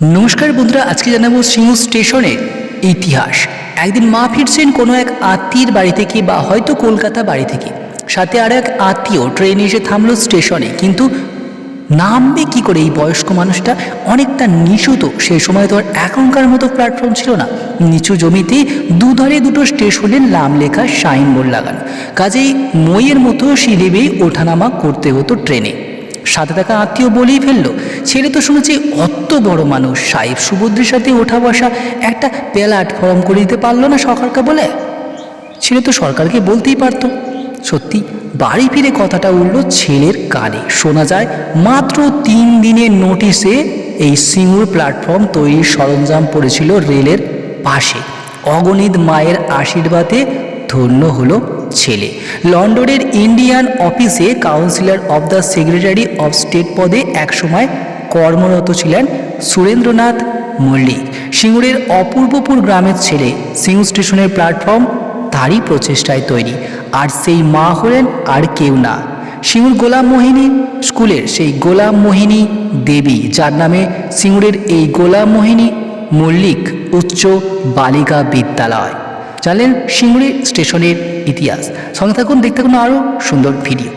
নমস্কার বন্ধুরা, আজকে জানাব সিংহ স্টেশনের ইতিহাস। একদিন মা ফিরছেন কোনো এক আত্মীয়ের বাড়ি থেকে বা হয়তো কলকাতা বাড়ি থেকে। সাথে আর এক আত্মীয় ট্রেনে এসে থামলো স্টেশনে, কিন্তু নামবে কি করে এই বয়স্ক মানুষটা? অনেকটা নিচু তো, সে সময় তো আর এখনকার মতো প্ল্যাটফর্ম ছিল না। নিচু জমিতে দুধারে দুটো স্টেশনের নাম লেখা সাইনবোর্ড লাগানো। কাজেই মইয়ের মতো সিঁড়ি বেয়ে ওঠানামা করতে হতো ট্রেনে। সাথে থাকা আত্মীয় বলেই ফেলল। ছেলে তো শুনেছি অত বড় মানুষ। সাহেব সুভদ্রের সাথে ওঠা বসা একটা প্ল্যাটফর্ম করে দিতে পারল না সরকারকে বলে। ছেলে তো সরকারকে বলতেই পারতো। সত্যি, বাড়ি ফিরে কথাটা উঠল ছেলের কানে। শোনা যায়, মাত্র তিন দিনের নোটিশে এই সিঙ্গুর প্ল্যাটফর্ম তৈরির সরঞ্জাম পড়েছিল রেলের পাশে। অগণিত মায়ের আশীর্বাদে ধন্য হলো ছেলে। লন্ডনের ইন্ডিয়ান অফিসে councillor of the secretary of state পদে একসময় কর্মরত ছিলেন সুরেন্দ্রনাথ মল্লিক। সিঙ্গুরের অপূর্বপুর গ্রামের ছেলে সিঙ্গু স্টেশনের প্ল্যাটফর্ম তারই প্রচেষ্টায় তৈরি। আর সেই মা হলেন আর কেউ না। সিঙ্গুর গোলাম মোহিনী স্কুলের সেই গোলাম মোহিনী দেবী, যার নামে সিঙ্গুরের এই গোলাম মোহিনী মল্লিক উচ্চ বালিকা বিদ্যালয়। জানেন সিঙ্গুরি স্টেশনের ইতিহাস। সঙ্গে থাকুন দেখতে থাকুন আরও সুন্দর ভিডিও।